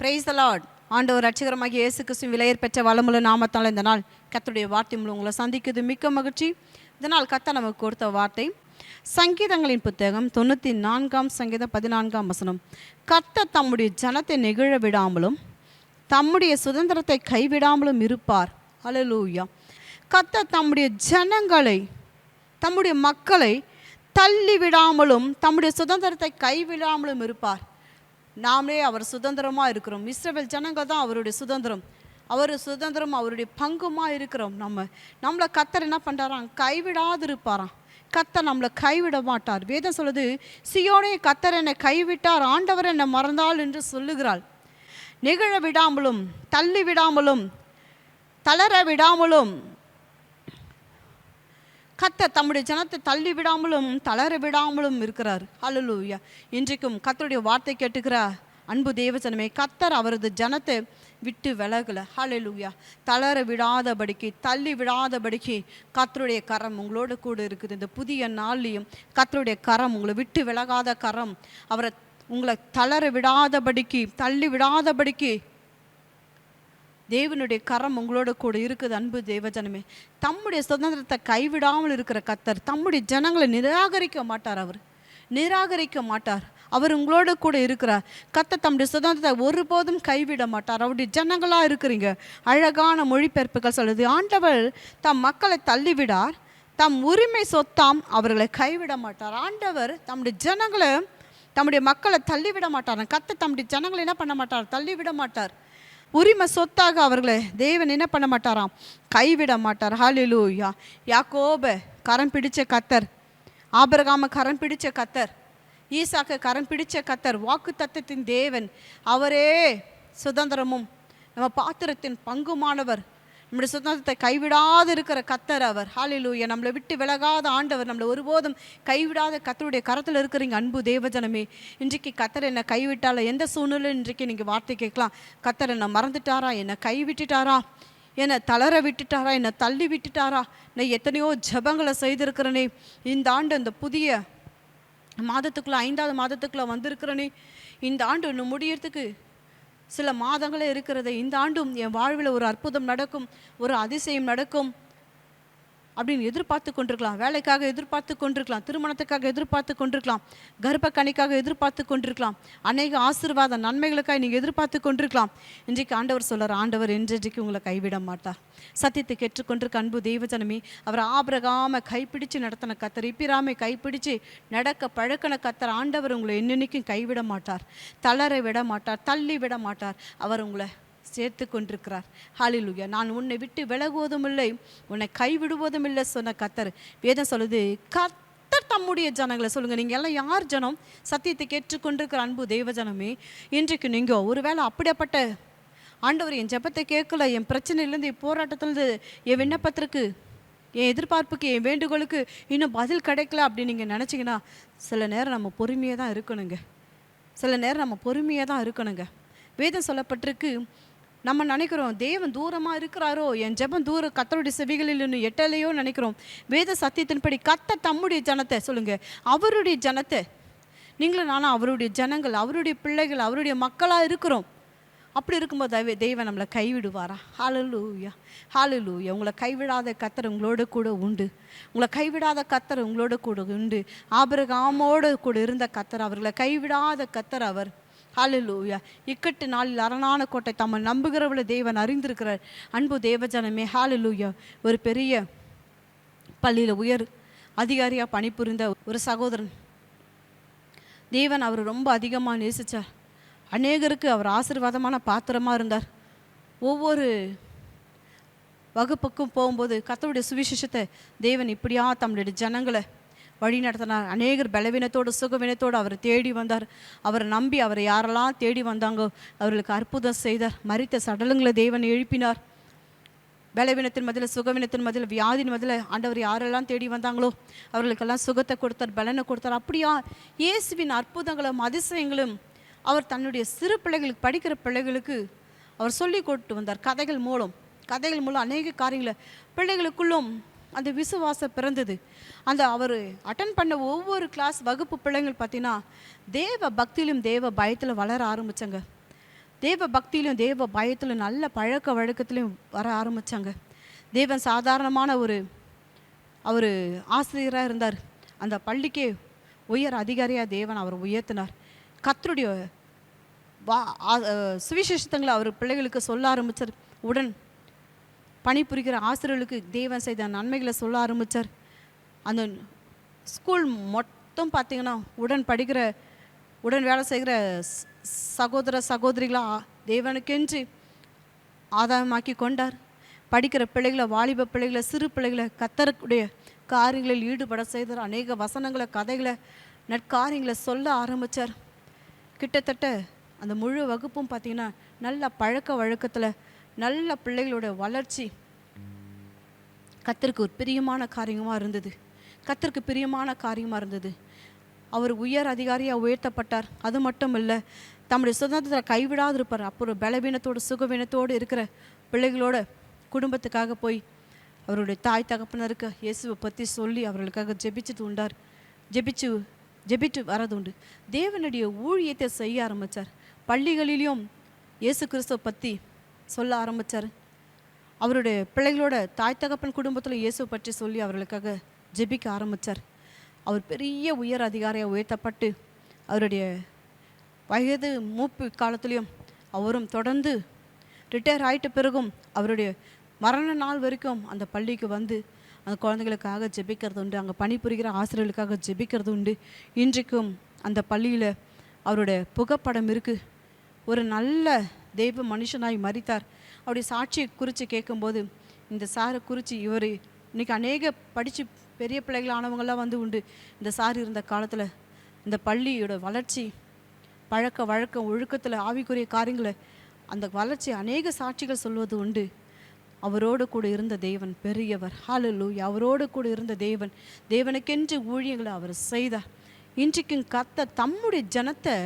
Praise the Lord ஆண்டவர் ரட்சகரமாக இயேசு கிறிஸ்துவின் விலையர் பெற்ற வளமுள்ள நாமத்தால் இந்த நாள் கத்தருடைய வார்த்தை மூலம் உங்களை சந்திக்குது மிக்க மகிழ்ச்சி. இதனால் கத்த நமக்கு கொடுத்த வார்த்தை சங்கீதங்களின் புத்தகம் தொண்ணூற்றி நான்காம் சங்கீதம் பதினான்காம் வசனம். கத்த தம்முடைய ஜனத்தை நெகிழ விடாமலும் தம்முடைய சுதந்திரத்தை கைவிடாமலும் இருப்பார். அலலூயா கத்த தம்முடைய ஜனங்களை தம்முடைய மக்களை தள்ளி விடாமலும் தம்முடைய சுதந்திரத்தை கைவிடாமலும் இருப்பார். நாமளே அவர் சுதந்திரமாக இருக்கிறோம். இஸ்ரவேல் ஜனங்க தான் அவருடைய சுதந்திரம். அவர் சுதந்திரம் அவருடைய பங்குமாக இருக்கிறோம் நம்ம. நம்மளை கத்தர் என்ன பண்ணுறாராம் கைவிடாது இருப்பாராம் கத்தர் நம்மளை கைவிட மாட்டார். வேதம் சொல்லுது சியோனே கத்தர் என்னை கைவிட்டார். ஆண்டவர் என்னை மறந்தாள் என்று சொல்லுகிறாள். நெகிழ விடாமலும் தள்ளி விடாமலும் தளர விடாமலும் கத்தர் தம்முடைய ஜனத்தை தள்ளி விடாமலும் தளர விடாமலும் இருக்கிறார். ஹalleluya இன்றைக்கும் கத்தருடைய வார்த்தை கேட்டுக்கிற அன்பு தேவஜனமே கத்தர் அவரது ஜனத்தை விட்டு விலகல. ஹலலூயா தளர விடாதபடிக்கு தள்ளி விடாதபடிக்கு கத்தருடைய கரம் உங்களோட கூட இருக்குது. இந்த புதிய நாள்லையும் கத்தருடைய கரம் உங்களை விட்டு விலகாத கரம். அவரை உங்களை தளர விடாதபடிக்கு தள்ளி விடாதபடிக்கு தேவனுடைய கரம் உங்களோட கூட இருக்குது அன்பு தேவஜனமே. தம்முடைய சுதந்திரத்தை கைவிடாமல் இருக்கிற கத்தர் தம்முடைய ஜனங்களை நிராகரிக்க மாட்டார் அவர். நிராகரிக்க மாட்டார். அவர் உங்களோட கூட இருக்கிறார். கத்த தம்முடைய சுதந்திரத்தை ஒருபோதும் கைவிட மாட்டார். அவருடைய ஜனங்களாக இருக்கிறீங்க. அழகான மொழிபெயர்ப்புகள் சொல்லுது. ஆண்டவர் தம் மக்களை தள்ளிவிடார். தம் உரிமை சொத்தாம் அவர்களை கைவிட மாட்டார். ஆண்டவர் தம்முடைய ஜனங்களை தம்முடைய மக்களை தள்ளிவிட மாட்டார். கத்த தம்முடைய ஜனங்களை என்ன பண்ண மாட்டார்? தள்ளிவிட மாட்டார். உரிமை சொத்தாக அவர்களை தேவன் என்ன பண்ண மாட்டாராம்? கைவிட மாட்டார். ஹalleluya. யாக்கோப கரம் பிடிச்ச கத்தர். ஆபரகாம கரம் பிடிச்ச கத்தர். ஈசாக்க கரம் பிடிச்ச கத்தர். வாக்கு தத்தத்தின் தேவன். அவரே சுதந்திரமும் நம்ம பாத்திரத்தின் பங்குமானவர். நம்முடைய சுதந்திரத்தை கைவிடாது இருக்கிற கத்தர் அவர். ஹாலிலூயா நம்மளை விட்டு விலகாத ஆண்டவர் நம்மளை ஒருபோதும் கைவிடாத கத்தருடைய கரத்தில் இருக்கிறீங்க அன்பு தேவஜனமே. இன்றைக்கு கத்தர் என்னை கைவிட்டால எந்த சூழ்நிலை இன்றைக்கு நீங்கள் வார்த்தை கேட்கலாம்? கத்தர் என்னை மறந்துட்டாரா? என்னை கைவிட்டுட்டாரா? என்னை தளர விட்டுட்டாரா? என்னை தள்ளி விட்டுட்டாரா? நான் எத்தனையோ ஜபங்களை செய்திருக்கிறேனே. இந்த ஆண்டு இந்த புதிய மாதத்துக்குள்ளே ஐந்தாவது மாதத்துக்குள்ளே வந்திருக்கிறேனே. இந்த ஆண்டு இன்னும் முடியறதுக்கு சில மாதங்களே இருக்கிறது இந்த ஆண்டும் என் வாழ்வில் ஒரு அற்புதம் நடக்கும் ஒரு அதிசயம் நடக்கும். அப்படின்னு எதிர்பார்த்து கொண்டிருக்கலாம். வேலைக்காக எதிர்பார்த்து கொண்டிருக்கலாம். திருமணத்துக்காக எதிர்பார்த்து கொண்டிருக்கலாம். கர்ப்ப கணிக்காக எதிர்பார்த்து கொண்டிருக்கலாம். அநேக ஆசீர்வாத நன்மைகளுக்காக நீங்கள் எதிர்பார்த்து கொண்டிருக்கலாம். இன்றைக்கு ஆண்டவர் சொல்கிறார் ஆண்டவர் இன்றைக்கு உங்களை கைவிட மாட்டார். சத்தியத்தை கேட்டுக்கொண்டிருக்க அன்பு தெய்வஜனமே அவர் ஆபிரகாம கைப்பிடிச்சு நடத்தின கத்தர் இப்பிராமை கைப்பிடிச்சு நடக்க பழக்கின கத்தர் ஆண்டவர் உங்களை என்னென்னைக்கும் கைவிட மாட்டார். தளர விட மாட்டார் தள்ளி விட மாட்டார். அவர் உங்களை சேர்த்து கொண்டிருக்கிறார் ஹாலிலுயா நான் உன்னை விட்டு விலகுவதும் இல்லை உன்னை கைவிடுவதும் இல்லை சொன்ன கத்தர் வேதம் சொல்லுது கத்தர் தம்முடைய ஜனங்களை சொல்லுங்கள் நீங்கள் எல்லாம் யார் ஜனம்? சத்தியத்தை கேட்டுக்கொண்டிருக்கிற அன்பு தெய்வ ஜனமே இன்றைக்கு நீங்கள் ஒருவேளை அப்படிப்பட்ட ஆண்டவர் என் ஜெபத்தை கேட்கல என் பிரச்சனையிலேருந்து என் போராட்டத்திலேருந்து என் விண்ணப்பத்திற்கு என் எதிர்பார்ப்புக்கு என் வேண்டுகோளுக்கு இன்னும் பதில் கிடைக்கல அப்படின்னு நீங்கள் நினச்சிங்கன்னா சில நேரம் நம்ம பொறுமையாக தான் இருக்கணுங்க. சில நேரம் நம்ம பொறுமையாக தான் இருக்கணுங்க. வேதம் சொல்லப்பட்டிருக்கு நம்ம நினைக்கிறோம் தேவன் தூரமாக இருக்கிறாரோ? என் ஜெபம் தூர கத்தருடைய செவிகளில் இன்னும் எட்டலையோ நினைக்கிறோம். வேத சத்தியத்தின்படி கத்த தம்முடைய ஜனத்தை சொல்லுங்க அவருடைய ஜனத்தை. நீங்களும் நானும் அவருடைய ஜனங்கள் அவருடைய பிள்ளைகள் அவருடைய மக்களாக இருக்கிறோம். அப்படி இருக்கும்போது தெய்வ தெய்வம் நம்மளை கைவிடுவாரா? ஹாலலூயா ஹாலலூயா உங்களை கைவிடாத கத்தர் உங்களோட கூட உண்டு. உங்களை கைவிடாத கத்தர் உங்களோட கூட உண்டு. ஆபரகாமோடு கூட இருந்த கத்தர் அவர்களை கைவிடாத கத்தர் அவர். ஹாலலூயா இக்கட்டு நாளில் அரணான கோட்டை தம்மை நம்புகிறவளை தேவன் அறிந்திருக்கிறார். அன்பு தேவஜனமே ஹாலலூயா ஒரு பெரிய பள்ளியில் உயர் அதிகாரியாக பணிபுரிந்த ஒரு சகோதரன். தேவன் அவர் ரொம்ப அதிகமாக நேசித்தார் அநேகருக்கு அவர் ஆசீர்வாதமான பாத்திரமாக இருந்தார். ஒவ்வொரு வகுப்புக்கும் போகும்போது கத்தோடைய சுவிசேஷத்தை தேவன் இப்படியா தம்முடைய ஜனங்களை வழி நடத்தினார். அநேகர் பலவீனத்தோடு சுகவீனத்தோடு அவரை தேடி வந்தார். அவரை நம்பி அவரை யாரெல்லாம் தேடி வந்தாங்கோ அவர்களுக்கு அற்புதம் செய்தார். மறித்த சடலங்களை தேவன் எழுப்பினார். பலவீனத்தின் மதில் சுகவீனத்தின் மதில் வியாதின் மதில் ஆண்டவர் யாரெல்லாம் தேடி வந்தாங்களோ அவர்களுக்கெல்லாம் சுகத்தை கொடுத்தார் பலனை கொடுத்தார். அப்படியா இயேசுவின் அற்புதங்களும் அதிசயங்களும் அவர் தன்னுடைய சிறு பிள்ளைகளுக்கு படிக்கிற பிள்ளைகளுக்கு அவர் சொல்லி கொடுத்து வந்தார். கதைகள் மூலம் கதைகள் மூலம் அநேக காரியங்களை பிள்ளைகளுக்குள்ளும் அந்த விசுவாசம் பிறந்தது. அந்த அவர் அட்டன் பண்ண ஒவ்வொரு கிளாஸ் வகுப்பு பிள்ளைங்கள் பார்த்தீங்கன்னா தேவ பக்தியிலும் தேவ பயத்தில் வளர ஆரம்பித்தாங்க தேவ பக்தியிலும் தேவ பயத்திலும் நல்ல பழக்க வழக்கத்திலையும் வர ஆரம்பித்தாங்க தேவன் சாதாரணமான ஒரு அவர் ஆசிரியராக இருந்தார். அந்த பள்ளிக்கே உயர் அதிகாரியாக தேவன் அவர் உயர்த்தினார். கத்தருடைய வா சுவிசேஷத்தங்களை அவர் பிள்ளைகளுக்கு சொல்ல ஆரம்பித்தார் உடன் பணிபுரிகிற ஆசிரியர்களுக்கு தேவன் செய்த நன்மைகளை சொல்ல ஆரம்பித்தார் அந்த ஸ்கூல் மொத்தம் பார்த்தீங்கன்னா உடன் படிக்கிற உடன் வேலை செய்கிற சகோதர சகோதரிகளாக தேவனுக்கென்று ஆதாயமாக்கி கொண்டார். படிக்கிற பிள்ளைகளை வாலிப பிள்ளைகளை சிறு பிள்ளைகளை கத்தரக்கூடிய காரியங்களில் ஈடுபட செய்தார். அநேக வசனங்களை கதைகளை நற்காரியங்களை சொல்ல ஆரம்பித்தார் கிட்டத்தட்ட அந்த முழு வகுப்பும் பார்த்தீங்கன்னா நல்ல பழக்க வழக்கத்தில் நல்ல பிள்ளைகளோட வளர்ச்சி கத்தருக்கு ஒரு பிரியமான காரியமாக இருந்தது. கத்தருக்கு பிரியமான காரியமாக இருந்தது. அவர் உயர் அதிகாரியாக உயர்த்தப்பட்டார். அது மட்டும் இல்லை தம்முடைய சுதந்திரத்தை கைவிடாது இருப்பார் அப்புறம் பலவீனத்தோடு சுகவீனத்தோடு இருக்கிற பிள்ளைகளோட குடும்பத்துக்காக போய் அவருடைய தாய் தகப்பனருக்கு இயேசுவை பற்றி சொல்லி அவர்களுக்காக ஜெபிச்சுட்டு உண்டார். ஜெபிச்சு ஜெபிட்டு வரது உண்டு. தேவனுடைய ஊழியத்தை செய்ய ஆரம்பித்தார் பள்ளிகளிலும் இயேசு கிறிஸ்துவை பற்றி சொல்ல ஆரம்பித்தார் அவருடைய பிள்ளைகளோட தாய் தகப்பன் குடும்பத்தில் இயேசு பற்றி சொல்லி அவர்களுக்காக ஜெபிக்க ஆரம்பித்தார் அவர் பெரிய உயர் அதிகாரியாக உயர்த்தப்பட்டு அவருடைய வயது மூப்பு காலத்துலேயும் அவரும் தொடர்ந்து ரிட்டையர் ஆகிட்ட பிறகும் அவருடைய மரண நாள் வரைக்கும் அந்த பள்ளிக்கு வந்து அந்த குழந்தைகளுக்காக ஜெபிக்கிறது உண்டு அங்கே பணிபுரிகிற ஆசிரியர்களுக்காக ஜெபிக்கிறது உண்டு. இன்றைக்கும் அந்த பள்ளியில் அவருடைய புகைப்படம் இருக்குது ஒரு நல்ல தெய்வ மனுஷனாய் மறித்தார். அவருடைய சாட்சியை குறித்து கேட்கும்போது இந்த சாரை குறித்து இவர் இன்னைக்கு அநேக படித்து பெரிய பிள்ளைகளானவங்களாம் வந்து உண்டு. இந்த சார் இருந்த காலத்தில் இந்த பள்ளியோட வளர்ச்சி பழக்க வழக்கம் ஒழுக்கத்தில் ஆவிக்குரிய காரியங்களை அந்த வளர்ச்சி அநேக சாட்சிகள் சொல்வது உண்டு. அவரோடு கூட இருந்த தேவன் பெரியவர். ஹalleluya அவரோடு கூட இருந்த தேவன். தேவனுக்கென்று ஊழியங்களை அவர் செய்தார். இன்றைக்கும் கத்த தம்முடைய ஜனத்தை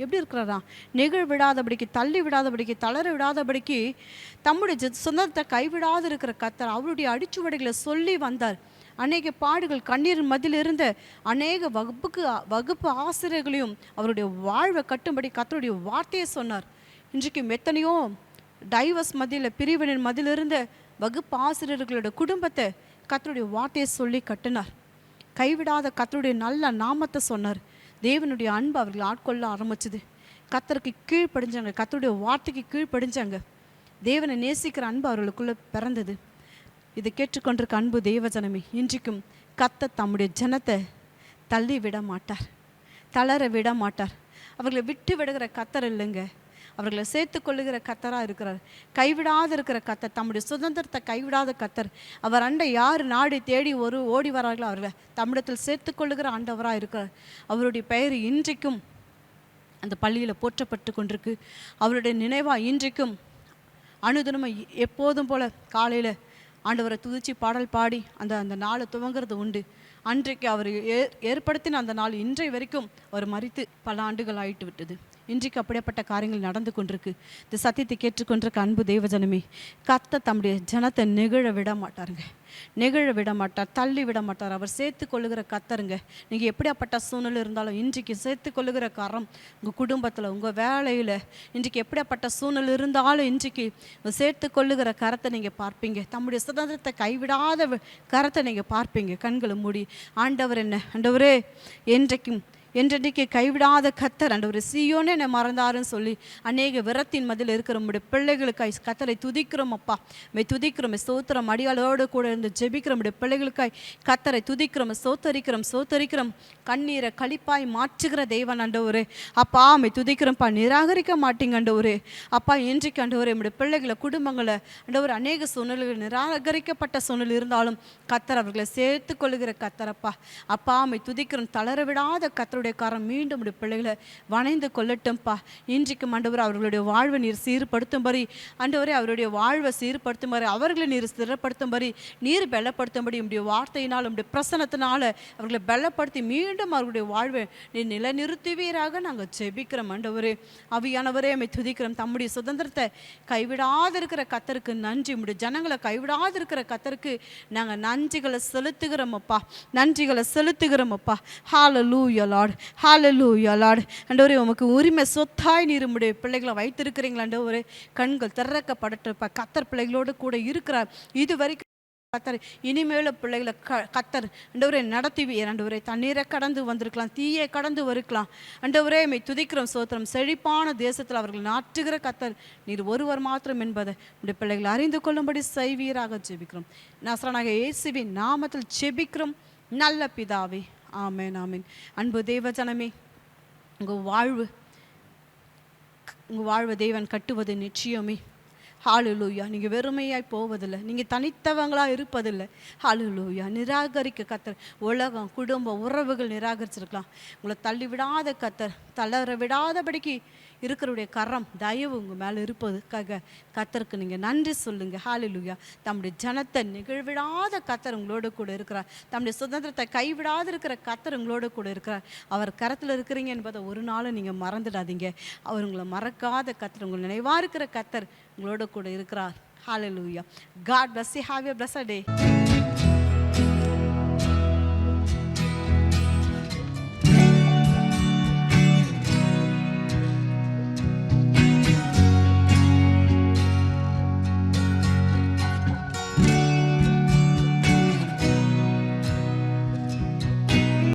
எப்படி இருக்கிறாராம்? நெகிழ் விடாதபடிக்கு தள்ளி விடாதபடிக்கு தளர விடாதபடிக்கு தம்முடைய சொந்தத்தை கைவிடாது இருக்கிற கத்தர் அவருடைய அடிச்சுவடைகளை சொல்லி வந்தார். அநேக பாடுகள் கண்ணீர் மதியில் இருந்த அநேக வகுப்புக்கு வகுப்பு ஆசிரியர்களையும் அவருடைய வாழ்வை கட்டும்படி கத்தருடைய வார்த்தையை சொன்னார். இன்றைக்கும் எத்தனையோ டைவர்ஸ் மதியில் பிரிவினின் மதியில் இருந்த வகுப்பு ஆசிரியர்களோட குடும்பத்தை கத்தருடைய வார்த்தையை சொல்லி கட்டினார். கைவிடாத கத்தருடைய நல்ல நாமத்தை சொன்னார். தேவனுடைய அன்பு அவர்களை ஆட்கொள்ள ஆரம்பிச்சுது. கத்தருக்கு கீழ்ப்படிஞ்சாங்க கத்தருடைய வார்த்தைக்கு கீழ்ப்படிஞ்சாங்க தேவனை நேசிக்கிற அன்பு அவர்களுக்குள்ளே பிறந்தது. இதை கேட்டுக்கொண்டிருக்க அன்பு தேவஜனமே இன்றைக்கும் கத்த தம்முடைய ஜனத்தை தள்ளி விட மாட்டார். தளர விட மாட்டார். அவர்களை விட்டு விடுகிற கத்தர் இல்லைங்க. அவர்களை சேர்த்து கொள்ளுகிற கத்தராக இருக்கிறார். கைவிடாத இருக்கிற கத்தர் தம்முடைய சுதந்திரத்தை கைவிடாத கத்தர் அவர் அண்டை யார் நாடி தேடி ஒரு ஓடி வரார்களோ அவர்களை தமிழத்தில் சேர்த்து கொள்ளுகிற ஆண்டவராக இருக்கிறார். அவருடைய பெயர் இன்றைக்கும் அந்த பள்ளியில் போற்றப்பட்டு கொண்டிருக்கு. அவருடைய நினைவாக இன்றைக்கும் அனுதினமும் எப்போதும் போல காலையில் ஆண்டவரை துதிச்சு பாடல் பாடி அந்த அந்த நாளை துவங்கிறது உண்டு. அன்றைக்கு அவர் ஏ ஏற்படுத்தின அந்த நாள் இன்றை வரைக்கும் அவர் மறித்து பல ஆண்டுகள் ஆயிட்டு விட்டது. இன்றைக்கு அப்படிப்பட்ட காரியங்கள் நடந்து கொண்டிருக்கு. இந்த சத்தியத்தை கேட்டுக்கொண்டிருக்க அன்பு தேவஜனமே கத்த தம்முடைய ஜனத்தை நெகிழ விட மாட்டாருங்க. நெகிழ விட மாட்டார் தள்ளி விட மாட்டார். அவர் சேர்த்து கொள்ளுகிற கத்தருங்க நீங்கள் எப்படியாப்பட்ட சூழ்நிலை இருந்தாலும் இன்றைக்கு சேர்த்து கொள்ளுகிற கரம் உங்கள் குடும்பத்தில் உங்கள் வேலையில் இன்றைக்கு எப்படியாப்பட்ட சூழ்நிலை இருந்தாலும் இன்றைக்கு சேர்த்து கொள்ளுகிற கரத்தை நீங்கள் பார்ப்பீங்க. தம்முடைய சுதந்திரத்தை கைவிடாத கரத்தை நீங்கள் பார்ப்பீங்க. கண்களை மூடி ஆண்டவர் என்ன? ஆண்டவரே என்றைக்கும் என்றென்றைக்கு கைவிடாத கத்தர் அண்டு ஒரு சியோனே என்னை மறந்தாருன்னு சொல்லி அநேக விரத்தின் மதில் இருக்கிற நம்முடைய பிள்ளைகளுக்காய் கத்தரை துதிக்கிறோம் அப்பா. மே துதிக்கிறோம் சோத்திரம் அடியாளோடு கூட இருந்து ஜெபிக்கிறோம் நம்முடைய பிள்ளைகளுக்காய் கத்தரை துதிக்கிறோம் சோத்தரிக்கிறோம் சோத்தரிக்கிறோம் கண்ணீரை கழிப்பாய் மாற்றுகிற தெய்வன் அண்டவர் அப்பா மே துதிக்கிறோம்ப்பா நிராகரிக்க மாட்டீங்க அண்டவர் அப்பா இன்றைக்கு அண்டவர் நம்முடைய பிள்ளைகளை குடும்பங்களை அண்டவர் அநேக சூழ்நிலைகள் நிராகரிக்கப்பட்ட சூழ்நிலை இருந்தாலும் கத்தர் அவர்களை சேர்த்து கொள்ளுகிற கத்தரப்பா அப்பா மை துதிக்கிறோம் தளர விடாத கத்தருடைய காரம் மீண்டும் உடைய பிள்ளைகளை வணைந்து கொள்ளட்டும்ப்பா இன்றைக்கு மண்டவர் அவர்களுடைய வாழ்வை நீர் சீர்படுத்தும்படி ஆண்டவரே அவருடைய வாழ்வை சீர்படுத்தும்படி அவர்களை நீர் ஸ்திரப்படுத்தும்படி நீர் பலப்படுத்தும்படி உடைய வார்த்தையினால் உடைய பிரசனத்தினால அவர்களை பலப்படுத்தி மீண்டும் அவர்களுடைய வாழ்வை நீர் நிலைநிறுத்துவீராக நாங்கள் ஜெபிக்கிறோம் ஆண்டவரே. அவியானவரே அமை துதிக்கிறோம். தம்முடைய சுதந்திரத்தை கைவிடாத இருக்கிற கத்தருக்கு நன்றி. உடைய ஜனங்களை கைவிடாது இருக்கிற கத்தருக்கு நாங்கள் நன்றிகளை செலுத்துகிறோம் அப்பா. நன்றிகளை செலுத்துகிறோம் அப்பா. ஹாலலூயா லார்ட் ஹாலலூயா லார்ட் அண்டவரே உமக்கு உரிமை சொத்தாய் நீர் உடைய பிள்ளைகளை வைத்திருக்கிறீங்களாண்ட ஒரு கண்கள் திறக்கப்படட்டப்ப கத்தர் பிள்ளைகளோடு கூட இருக்கிறார். இது வரைக்கும் கத்தர் இனிமேல பிள்ளைகளை க கத்தர் ஆண்டவரே நடத்துவீர். ஆண்டவரே தண்ணீரை கடந்து வந்திருக்கலாம் தீயை கடந்து வருக்கலாம். அண்டவரே மை துதிக்கிறோம் சோத்திரம். செழிப்பான தேசத்தில் அவர்கள் நாட்டுகிற கத்தர். நீர் ஒருவர் மாத்திரம் என்பதை உடைய பிள்ளைகளை அறிந்து கொள்ளும்படி செய்வீராக ஜெபிக்கிறோம். நசரனாக இயேசுவின் நாமத்தில் ஜெபிக்கிறோம். நல்ல பிதாவே. ஆமேன் ஆமேன். அன்பு தேவஜனமே உங்கள் வாழ்வு உங்கள் வாழ்வை தேவன் கட்டுவது நிச்சயமே. ஹாலுலூயா நீங்கள் வெறுமையாய் போவதில்லை. நீங்கள் தனித்தவங்களாக இருப்பதில்லை. ஹாலுலூயா நிராகரிக்க கத்தர் உலகம் குடும்பம் உறவுகள் நிராகரிச்சிருக்கலாம். உங்களை தள்ளி விடாத கத்தர் தளர விடாதபடிக்கு இருக்கிறவுடைய கரம் தயவு உங்கள் மேலே இருப்பதுக்காக கத்தருக்கு நீங்கள் நன்றி சொல்லுங்கள் ஹாலிலுயா தம்முடைய ஜனத்தை நிகழ்விடாத கத்தர் உங்களோட கூட இருக்கிறார். தம்முடைய சுதந்திரத்தை கைவிடாத இருக்கிற கத்தர் உங்களோட கூட இருக்கிறார். அவர் கரத்தில் இருக்கிறீங்க என்பதை ஒரு நாளும் நீங்கள் மறந்துடாதீங்க. அவர் உங்களை மறக்காத கத்தர் உங்களை நினைவாக இருக்கிற கத்தர் உங்களோட கூட இருக்கிறார். Hallelujah God bless you. Have a blessed day